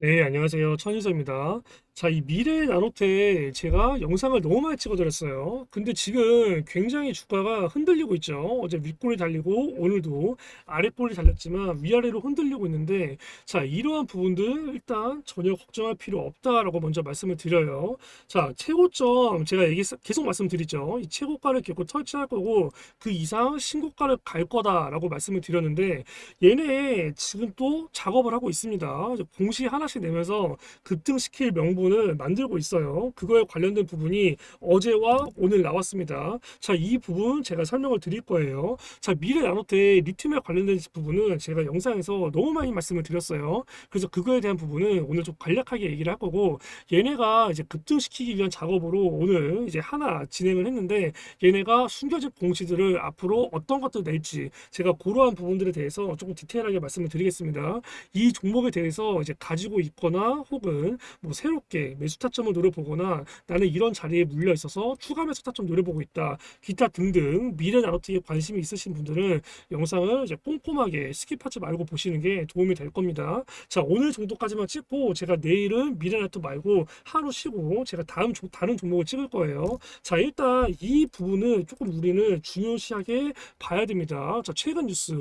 네, 안녕하세요. 천인서입니다. 자, 이 미래 나노테 제가 영상을 너무 많이 찍어드렸어요. 근데 지금 굉장히 주가가 흔들리고 있죠. 어제 윗골이 달리고 오늘도 아랫골이 달렸지만 위아래로 흔들리고 있는데 자, 이러한 부분들 일단 전혀 걱정할 필요 없다라고 먼저 말씀을 드려요. 자, 최고점 제가 얘기, 계속 말씀드리죠. 이 최고가를 결국 터치할 거고 그 이상 신고가를 갈 거다라고 말씀을 드렸는데 얘네 지금 또 작업을 하고 있습니다. 공시 하나씩 내면서 급등시킬 명분 을 만들고 있어요. 그거에 관련된 부분이 어제와 오늘 나왔습니다. 자, 이 부분 제가 설명을 드릴 거예요. 자, 미래 나노테 리튬에 관련된 부분은 제가 영상에서 너무 많이 말씀을 드렸어요. 그래서 그거에 대한 부분은 오늘 좀 간략하게 얘기를 할 거고 얘네가 이제 급등시키기 위한 작업으로 오늘 이제 하나 진행을 했는데 얘네가 숨겨진 공시들을 앞으로 어떤 것들 낼지 제가 그러한 부분들에 대해서 조금 디테일하게 말씀을 드리겠습니다. 이 종목에 대해서 이제 가지고 있거나 혹은 뭐 새롭게 매수 타점을 노려보거나 나는 이런 자리에 물려 있어서 추가 매수 타점 노려보고 있다. 기타 등등 미래 나노트에 관심이 있으신 분들은 영상을 이제 꼼꼼하게 스킵하지 말고 보시는 게 도움이 될 겁니다. 자, 오늘 정도까지만 찍고 제가 내일은 미래 나노트 말고 하루 쉬고 제가 다음 조- 다른 종목을 찍을 거예요. 자, 일단 이 부분은 조금 우리는 중요시하게 봐야 됩니다. 자, 최근 뉴스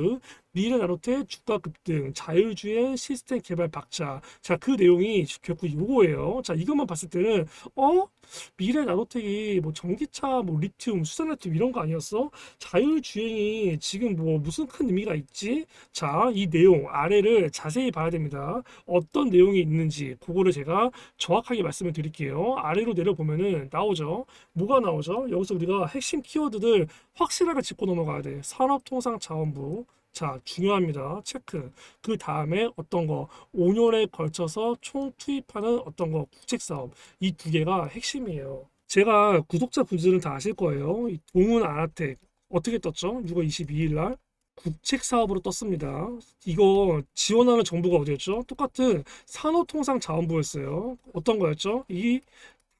미래 나노테 주가 급등, 자율주행 시스템 개발 박차. 자, 그 내용이 결국 요거예요. 자, 이것만 봤을 때는 어? 미래 나노텍이 뭐 전기차, 뭐 리튬, 수산리튬 이런 거 아니었어? 자율주행이 지금 뭐 무슨 큰 의미가 있지? 자, 이 내용 아래를 자세히 봐야 됩니다. 어떤 내용이 있는지 그거를 제가 정확하게 말씀을 드릴게요. 아래로 내려보면은 나오죠. 뭐가 나오죠? 여기서 우리가 핵심 키워드들 확실하게 짚고 넘어가야 돼. 산업통상자원부. 자, 중요합니다. 체크. 그 다음에 어떤 거, 5년에 걸쳐서 총 투입하는 어떤 거, 국책사업. 이 두 개가 핵심이에요. 제가 구독자 분들은 다 아실 거예요. 이 동훈 아나텍. 어떻게 떴죠? 6월 22일 날. 국책 사업으로 떴습니다. 이거 지원하는 정부가 어디였죠? 똑같은 산업통상자원부였어요. 어떤 거였죠? 이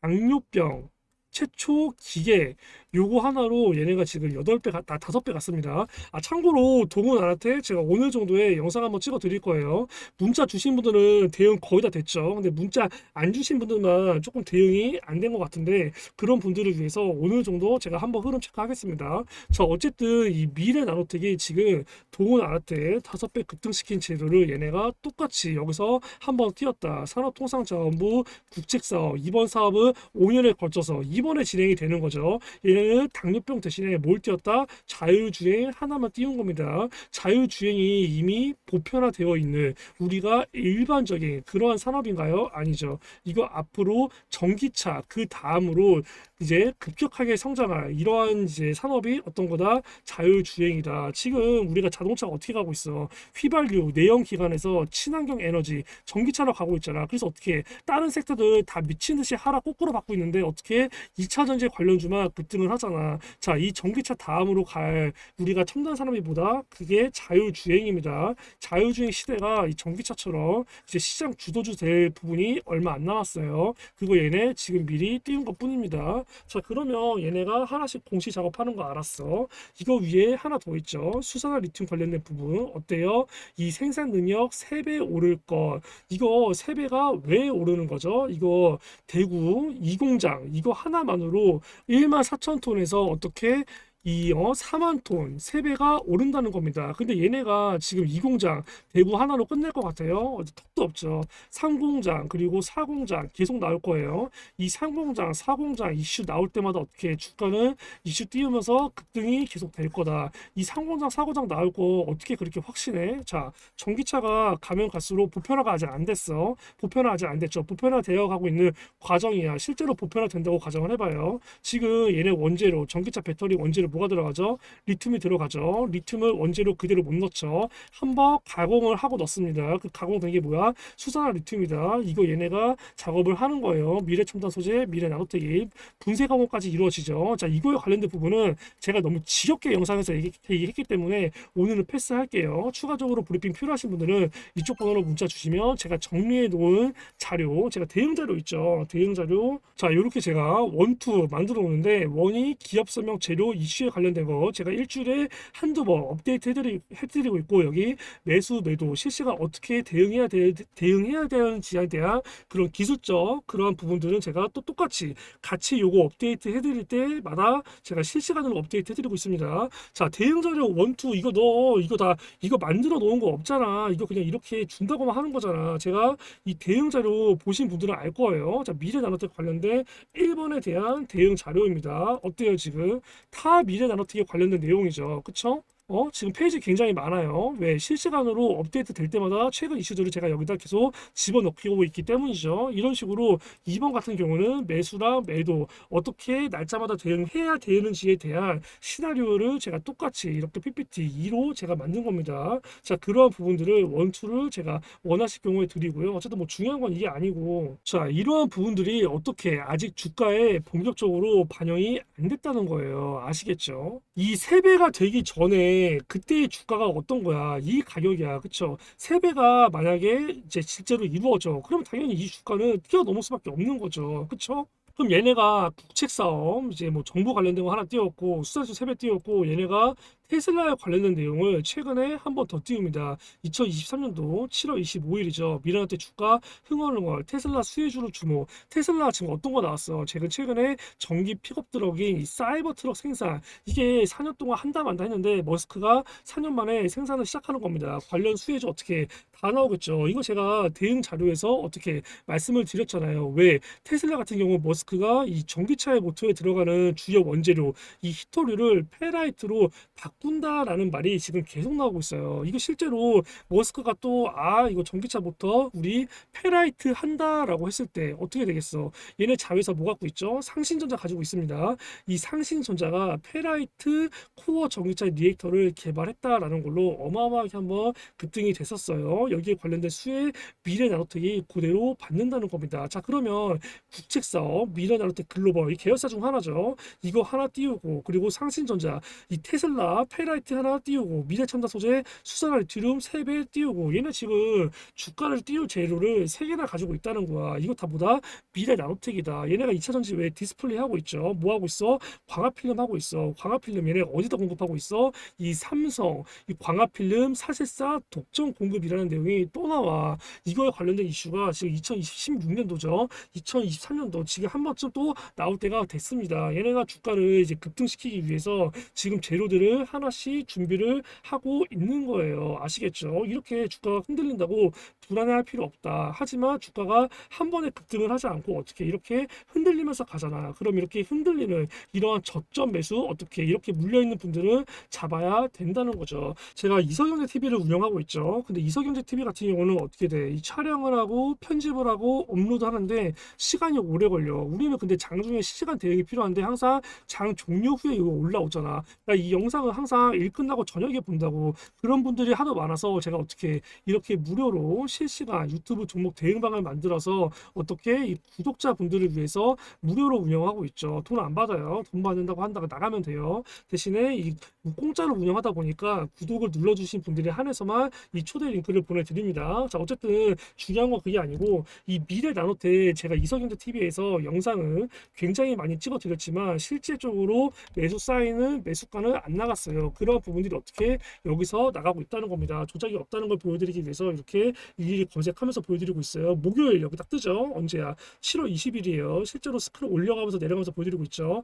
당뇨병 최초 기계 요거 하나로 얘네가 지금 8배, 가, 아, 5배 갔습니다. 아, 참고로 동훈 아한테 제가 오늘 정도의 영상 한번 찍어 드릴 거예요. 문자 주신 분들은 대응 거의 다 됐죠. 근데 문자 안 주신 분들만 조금 대응이 안 된 것 같은데 그런 분들을 위해서 오늘 정도 제가 한번 흐름 체크하겠습니다. 자, 어쨌든 이 미래 나노텍이 지금 동훈 아한테 5배 급등시킨 제도를 얘네가 똑같이 여기서 한번 띄웠다. 산업통상자원부 국책사업 이번 사업은 5년에 걸쳐서 이번에 진행이 되는 거죠. 얘는 당뇨병 대신에 뭘 띄웠다? 자율주행 하나만 띄운 겁니다. 자율주행이 이미 보편화되어 있는 우리가 일반적인 그러한 산업인가요? 아니죠. 이거 앞으로 전기차 그 다음으로 이제 급격하게 성장할 이러한 이제 산업이 어떤 거다? 자율주행이다. 지금 우리가 자동차가 어떻게 가고 있어? 휘발유, 내연 기관에서 친환경 에너지, 전기차로 가고 있잖아. 그래서 어떻게 다른 섹터들 다 미친 듯이 하락 거꾸로 받고 있는데 어떻게 2차 전지 관련주만 급등을 하잖아. 자, 이 전기차 다음으로 갈 우리가 첨단 산업이보다 그게 자율주행입니다. 자율주행 시대가 이 전기차처럼 이제 시장 주도주 될 부분이 얼마 안 남았어요. 그거 얘네 지금 미리 띄운 것 뿐입니다. 자, 그러면 얘네가 하나씩 공시 작업하는 거 알았어. 이거 위에 하나 더 있죠. 수산화 리튬 관련된 부분 어때요? 이 생산 능력 3배 오를 것. 이거 3배가 왜 오르는 거죠? 이거 대구 이 공장 이거 하나만으로 1만 4천 톤에서 어떻게 이 어, 4만 톤, 3배가 오른다는 겁니다. 근데 얘네가 지금 이 공장 대구 하나로 끝낼 것 같아요. 턱도 없죠. 3공장 그리고 4공장 계속 나올 거예요. 이 3공장, 4공장 이슈 나올 때마다 어떻게 주가는 이슈 띄우면서 급등이 계속 될 거다. 이 3공장, 4공장 나올 거 어떻게 그렇게 확신해? 자, 전기차가 가면 갈수록 보편화가 아직 안 됐어. 보편화 아직 안 됐죠. 보편화 되어 가고 있는 과정이야. 실제로 보편화 된다고 가정을 해봐요. 지금 얘네 원재료, 전기차 배터리 원재료 뭐가 들어가죠? 리튬이 들어가죠. 리튬을 원재료 그대로 못 넣죠. 한번 가공을 하고 넣습니다. 그 가공된 게 뭐야? 수산화 리튬이다. 이거 얘네가 작업을 하는 거예요. 미래 첨단 소재, 미래 나노텍이 분쇄 가공까지 이루어지죠. 자, 이거에 관련된 부분은 제가 너무 지겹게 영상에서 얘기, 얘기 했기 때문에 오늘은 패스할게요. 추가적으로 브리핑 필요하신 분들은 이쪽 번호로 문자 주시면 제가 정리해 놓은 자료, 제가 대응 자료 있죠. 대응 자료. 자, 이렇게 제가 원투 만들어 놓는데 원이 기업 설명 재료 이슈 이슈에 관련된 거 제가 일주일에 한두 번 업데이트 해드리, 해드리고 있고 여기 매수 매도 실시간 어떻게 대응해야 돼 대응해야 되는지에 대한 그런 기술적 그러한 부분들은 제가 또 똑같이 같이 요거 업데이트 해드릴 때마다 제가 실시간으로 업데이트 해드리고 있습니다. 자 대응 자료 원투 이거 너 이거 다 이거 만들어 놓은 거 없잖아. 이거 그냥 이렇게 준다고만 하는 거잖아. 제가 이 대응 자료 보신 분들은 알 거예요. 자 미래 나노텍 관련된 1번에 대한 대응 자료입니다. 어때요 지금 타 미래 나노텍에 관련된 내용이죠. 그쵸? 어, 지금 페이지 굉장히 많아요. 왜? 실시간으로 업데이트 될 때마다 최근 이슈들을 제가 여기다 계속 집어넣고 있기 때문이죠. 이런 식으로 2번 같은 경우는 매수랑 매도 어떻게 날짜마다 대응해야 되는지에 대한 시나리오를 제가 똑같이 이렇게 PPT 2로 제가 만든 겁니다. 자, 그러한 부분들을 원투를 제가 원하실 경우에 드리고요. 어쨌든 뭐 중요한 건 이게 아니고 자, 이러한 부분들이 어떻게 아직 주가에 본격적으로 반영이 안 됐다는 거예요. 아시겠죠? 이 3배가 되기 전에 그때의 주가가 어떤 거야? 이 가격이야. 그쵸? 3배가 만약에 이제 실제로 이루어져. 그럼 당연히 이 주가는 뛰어넘을 수밖에 없는 거죠. 그쵸? 그럼 얘네가 국책 싸움 이제 뭐 정부 관련된 거 하나 띄웠고 수산수 세배 띄웠고 얘네가 테슬라에 관련된 내용을 최근에 한 번 더 띄웁니다. 2023년도 7월 25일이죠. 미라한테 주가 흥얼흥얼 테슬라 수혜주로 주목. 테슬라 지금 어떤 거 나왔어? 최근 최근에 전기 픽업 트럭인 이 사이버 트럭 생산 이게 4년 동안 한다 만다 했는데 머스크가 4년 만에 생산을 시작하는 겁니다. 관련 수혜주 어떻게 다 나오겠죠. 이거 제가 대응 자료에서 어떻게 말씀을 드렸잖아요. 왜 테슬라 같은 경우 머스크가 이 전기차의 모터에 들어가는 주요 원재료 이 히토류를 페라이트로 바 꾼다라는 말이 지금 계속 나오고 있어요. 이거 실제로 머스크가 또 아 이거 전기차 모터 우리 페라이트 한다라고 했을 때 어떻게 되겠어? 얘네 자회사 뭐 갖고 있죠? 상신전자 가지고 있습니다. 이 상신전자가 페라이트 코어 전기차 리액터를 개발했다라는 걸로 어마어마하게 한번 급등이 됐었어요. 여기에 관련된 수혜 미래 나노텍이 그대로 받는다는 겁니다. 자 그러면 국책 사업 미래 나노텍 글로벌 이 계열사 중 하나죠. 이거 하나 띄우고 그리고 상신전자 이 테슬라 페라이트 하나 띄우고 미래 첨단 소재 수산화 리튬 3배 띄우고 얘네 지금 주가를 띄울 재료를 3개나 가지고 있다는 거야. 이거 다 뭐다? 미래 나노텍이다. 얘네가 2차 전지 왜 디스플레이 하고 있죠? 뭐 하고 있어? 광합필름 하고 있어. 광합필름 얘네 어디다 공급하고 있어? 이 삼성 이 광합필름 사실상 독점 공급이라는 내용이 또 나와. 이거에 관련된 이슈가 지금 2016년도죠. 2023년도 지금 한 번쯤 또 나올 때가 됐습니다. 얘네가 주가를 이제 급등시키기 위해서 지금 재료들을 하나씩 준비를 하고 있는 거예요. 아시겠죠? 이렇게 주가가 흔들린다고 불안해할 필요 없다. 하지만 주가가 한 번에 급등을 하지 않고 어떻게 이렇게 흔들리면서 가잖아. 그럼 이렇게 흔들리는 이러한 저점 매수 어떻게 이렇게 물려 있는 분들은 잡아야 된다는 거죠. 제가 이서경제 TV를 운영하고 있죠. 근데 이서경제 TV 같은 경우는 어떻게 돼? 이 촬영을 하고 편집을 하고 업로드 하는데 시간이 오래 걸려. 우리는 근데 장중에 실시간 대응이 필요한데 항상 장 종료 후에 이거 올라오잖아. 나이 영상을 항상 일 끝나고 저녁에 본다고 그런 분들이 하도 많아서 제가 어떻게 이렇게 무료로 실시간 유튜브 종목 대응방을 만들어서 어떻게 이 구독자 분들을 위해서 무료로 운영하고 있죠. 돈 안 받아요. 돈 받는다고 한다고 나가면 돼요. 대신에 이 공짜로 운영하다 보니까 구독을 눌러주신 분들에 한해서만 이 초대 링크를 보내드립니다. 자, 어쨌든 중요한 건 그게 아니고 이 미래 나노테 제가 이석영대 TV에서 영상을 굉장히 많이 찍어드렸지만 실제적으로 매수 사인은 매수가는 안 나갔어요. 그런 부분들이 어떻게 여기서 나가고 있다는 겁니다. 조작이 없다는 걸 보여드리기 위해서 이렇게 일일이 검색하면서 보여드리고 있어요. 목요일 여기 딱 뜨죠? 언제야? 7월 20일이에요. 실제로 스크롤 올려가면서 내려가면서 보여드리고 있죠.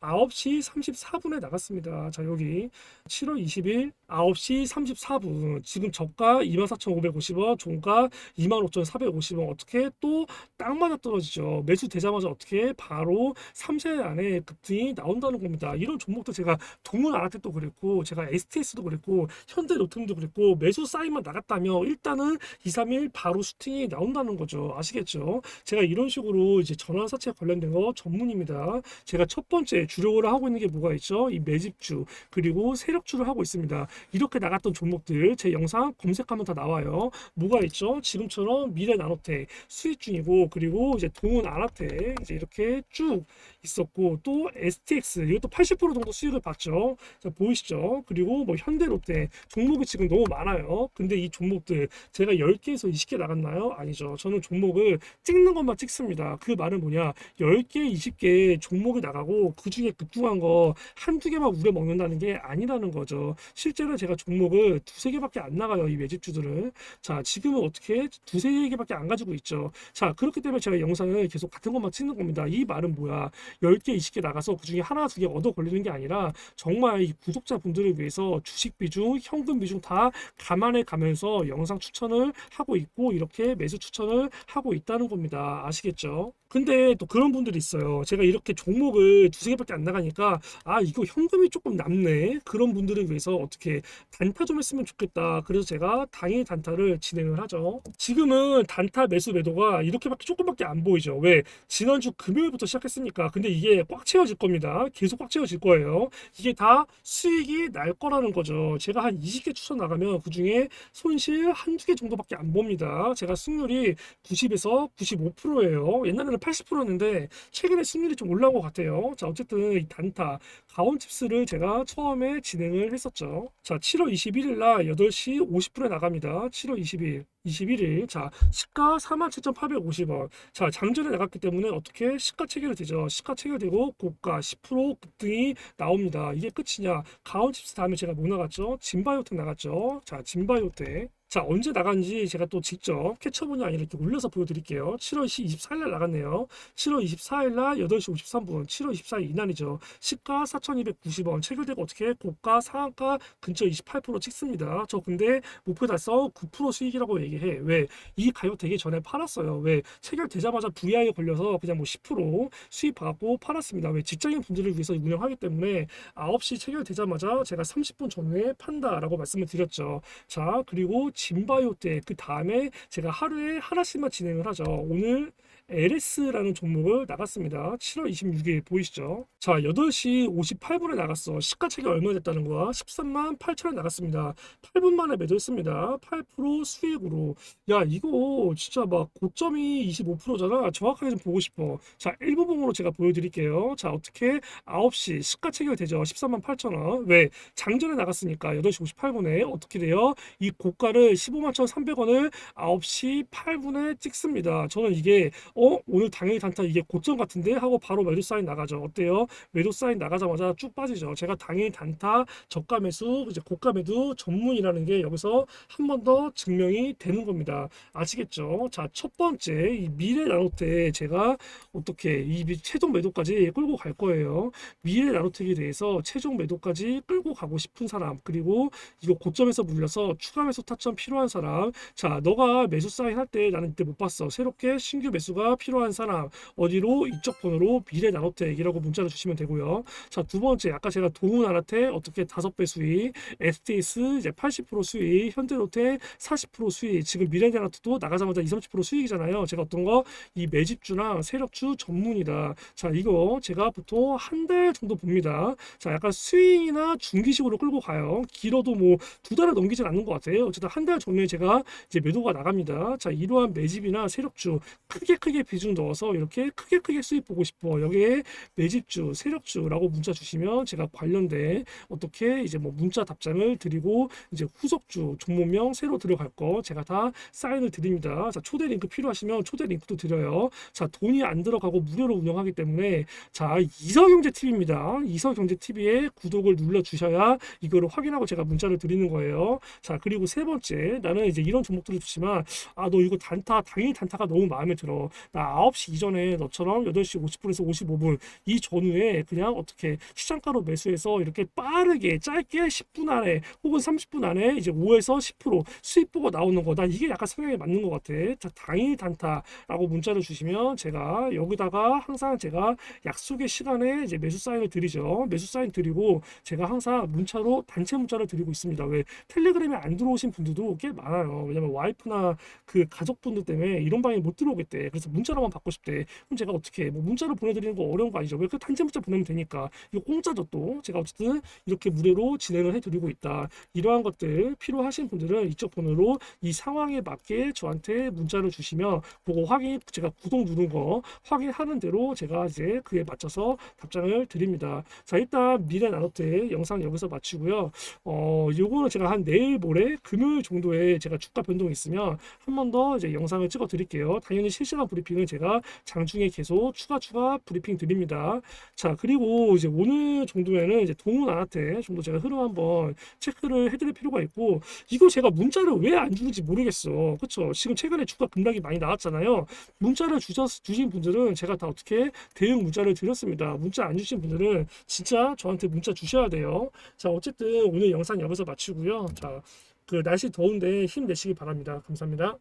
9시 34분에 나갔습니다. 자, 여기 7월 20일 9시 34분. 지금 저가 24,550원, 종가 25,450원. 어떻게 또 딱 맞아 떨어지죠. 매수되자마자 어떻게 바로 3세 안에 급등이 나온다는 겁니다. 이런 종목도 제가 동문 아라텍도 그 랬고, 제가 STS도 그랬고, 현대노통도 그랬고, 매수 사인만 나갔다면 일단은 2, 3일 바로 슈팅이 나온다는 거죠. 아시겠죠? 제가 이런 식으로 이제 전환사채 관련된 거 전문입니다. 제가 첫 번째 주력으로 하고 있는 게 뭐가 있죠? 이 매집주 그리고 세력주를 하고 있습니다. 이렇게 나갔던 종목들 제 영상 검색하면 다 나와요. 뭐가 있죠? 지금처럼 미래 나노텍 수익 중이고 그리고 이제 동은 아라텍 이제 이렇게 쭉 있었고 또 STX 이것도 80% 정도 수익을 봤죠. 자, 보, 보이시죠? 그리고 뭐 현대롯데 종목이 지금 너무 많아요. 근데 이 종목들 제가 10개에서 20개 나갔나요? 아니죠. 저는 종목을 찍는 것만 찍습니다. 그 말은 뭐냐? 10개, 20개 종목이 나가고 그 중에 급등한 거 한두 개만 우려 먹는다는 게 아니라는 거죠. 실제로 제가 종목을 두세 개밖에 안 나가요. 이 매집주들은. 자, 지금은 어떻게 두세 개밖에 안 가지고 있죠. 자, 그렇기 때문에 제가 영상을 계속 같은 것만 찍는 겁니다. 이 말은 뭐야? 10개, 20개 나가서 그 중에 하나, 두 개 얻어 걸리는 게 아니라 정말 이 구독 자분들을 위해서 주식 비중, 현금 비중 다 감안해 가면서 영상 추천을 하고 있고 이렇게 매수 추천을 하고 있다는 겁니다. 아시겠죠? 근데 또 그런 분들이 있어요. 제가 이렇게 종목을 두세 개밖에 안 나가니까 아 이거 현금이 조금 남네. 그런 분들을 위해서 어떻게 단타 좀 했으면 좋겠다. 그래서 제가 당일 단타를 진행을 하죠. 지금은 단타 매수 매도가 이렇게밖에 조금밖에 안 보이죠. 왜? 지난주 금요일부터 시작했으니까. 근데 이게 꽉 채워질 겁니다. 계속 꽉 채워질 거예요. 이게 다 수익이 날 거라는 거죠. 제가 한 20개 추천 나가면 그 중에 손실 한두 개 정도밖에 안 봅니다. 제가 승률이 90에서 95%예요. 옛날에는 80%였는데 최근에 승률이 좀 올라온 것 같아요. 자, 어쨌든 이 단타 가온 칩스를 제가 처음에 진행을 했었죠. 자, 7월 21일 날 8시 50분에 나갑니다. 7월 20일. 21일. 자, 시가 47,850원. 자, 장전에 나갔기 때문에 어떻게 시가 체결되죠. 시가 체결되고 고가 10% 급등이 나옵니다. 이게 끝이냐? 가온 칩스 다음에 제가 뭐 나갔죠? 진바이오텍 나갔죠. 자, 진바이오텍. 자, 언제 나간지 제가 또 직접 캐쳐본이 아니라 이렇게 올려서 보여드릴게요. 7월 24일 날 나갔네요. 7월 24일 날 8시 53분, 7월 24일 이날이죠. 시가 4,290원, 체결되고 어떻게 고가 상한가 근처 28% 찍습니다. 저 근데 목표 달성 9% 수익이라고 얘기해. 왜? 이 가격 되기 전에 팔았어요. 왜? 체결되자마자 VI에 걸려서 그냥 뭐 10% 수익 받고 팔았습니다. 왜? 직장인 분들을 위해서 운영하기 때문에 9시 체결되자마자 제가 30분 전후에 판다라고 말씀을 드렸죠. 자, 그리고 진바이오 때 그 다음에 제가 하루에 하나씩만 진행을 하죠. 오늘 LS라는 종목을 나갔습니다. 7월 26일 보이시죠? 자, 8시 58분에 나갔어. 시가 차익이 얼마 됐다는 거야? 13만 8천원 나갔습니다. 8분 만에 매도했습니다. 8% 수익으로. 야, 이거 진짜 막 고점이 25%잖아. 정확하게 좀 보고 싶어. 자, 일부분으로 제가 보여드릴게요. 자, 어떻게 9시 시가 체결되죠? 13만 8천원. 왜? 장전에 나갔으니까 8시 58분에 어떻게 돼요? 이 고가를 15만 1,300원을 9시 8분에 찍습니다. 저는 이게 어 오늘 당일 단타 이게 고점 같은데 하고 바로 매도 사인 나가죠. 어때요? 매도 사인 나가자마자 쭉 빠지죠. 제가 당일 단타 저가 매수 이제 고가 매도 전문이라는 게 여기서 한 번 더 증명이 되는 겁니다. 아시겠죠? 자 첫 번째 이 미래 나노텍 제가 어떻게 이 미- 최종 매도까지 끌고 갈 거예요. 미래 나노텍에 대해서 최종 매도까지 끌고 가고 싶은 사람 그리고 이거 고점에서 물려서 추가 매수 타점 필요한 사람 자 너가 매수 사인 할 때 나는 이때 못 봤어 새롭게 신규 매수가 필요한 사람 어디로 이쪽 번호로 미래 나노텍이라고 문자를 주시면 되고요. 자 두 번째 아까 제가 도우 나노텍 어떻게 다섯 배 수익 STS 이제 80% 수익 현대로텍 40% 수익 지금 미래 나노텍도 나가자마자 20, 30% 수익이잖아요. 제가 어떤 거? 이 매집주랑 세력주 전문이다. 자 이거 제가 보통 한 달 정도 봅니다. 자 약간 스윙이나 중기식으로 끌고 가요. 길어도 뭐 두 달을 넘기진 않는 것 같아요. 어쨌든 한 달 전에 제가 이제 매도가 나갑니다. 자 이러한 매집이나 세력주 크게 크게 비중 넣어서 이렇게 크게 크게 수익 보고 싶어. 여기에 매집주 세력주라고 문자 주시면 제가 관련된 어떻게 이제 뭐 문자 답장을 드리고 이제 후속주 종목명 새로 들어갈 거 제가 다 사인을 드립니다. 자 초대 링크 필요하시면 초대 링크도 드려요. 자 돈이 안 들어가고 무료로 운영하기 때문에 자 이서경제 TV입니다. 이서경제 TV에 구독을 눌러 주셔야 이거를 확인하고 제가 문자를 드리는 거예요. 자 그리고 세 번째 나는 이제 이런 종목들을 주지만 아 너 이거 단타 당일 단타가 너무 마음에 들어 나 9시 이전에 너처럼 8시 50분에서 55분 이 전후에 그냥 어떻게 시장가로 매수해서 이렇게 빠르게 짧게 10분 안에 혹은 30분 안에 이제 5에서 10% 수익 보고 나오는 거난 이게 약간 성향에 맞는 것 같아. 자 당일 단타라고 문자를 주시면 제가 여기다가 항상 제가 약속의 시간에 이제 매수 사인을 드리죠. 매수 사인 드리고 제가 항상 문자로 단체 문자를 드리고 있습니다. 왜? 텔레그램에 안 들어오신 분들도 꽤 많아요. 왜냐면 와이프나 그 가족분들 때문에 이런 방에 못 들어오겠대. 그래서 그래서 문자로만 받고 싶대. 그럼 제가 어떻게 해? 뭐 문자로 보내드리는 거 어려운 거 아니죠? 왜 그 단체 문자 보내면 되니까 이거 공짜죠 또 제가 어쨌든 이렇게 무료로 진행을 해드리고 있다. 이러한 것들 필요하신 분들은 이쪽 번호로 이 상황에 맞게 저한테 문자를 주시면 그거 확인 제가 구독 누른 거 확인하는 대로 제가 이제 그에 맞춰서 답장을 드립니다. 자 일단 미래 나노트 영상 여기서 마치고요. 어 요거는 제가 한 내일 모레 금요일 정도에 제가 주가 변동이 있으면 한 번 더 이제 영상을 찍어 드릴게요. 당연히 실시간 브리 핑은 제가 장중에 계속 추가 추가 브리핑 드립니다. 자 그리고 이제 오늘 정도에는 이제 동훈 아한테 좀 더 제가 흐름 한번 체크를 해드릴 필요가 있고 이거 제가 문자를 왜 안 주는지 모르겠어. 그쵸? 지금 최근에 주가 급락이 많이 나왔잖아요. 문자를 주셨, 주신 분들은 제가 다 어떻게 대응 문자를 드렸습니다. 문자 안 주신 분들은 진짜 저한테 문자 주셔야 돼요. 자, 어쨌든 오늘 영상 여기서 마치고요. 자, 그 날씨 더운데 힘내시기 바랍니다. 감사합니다.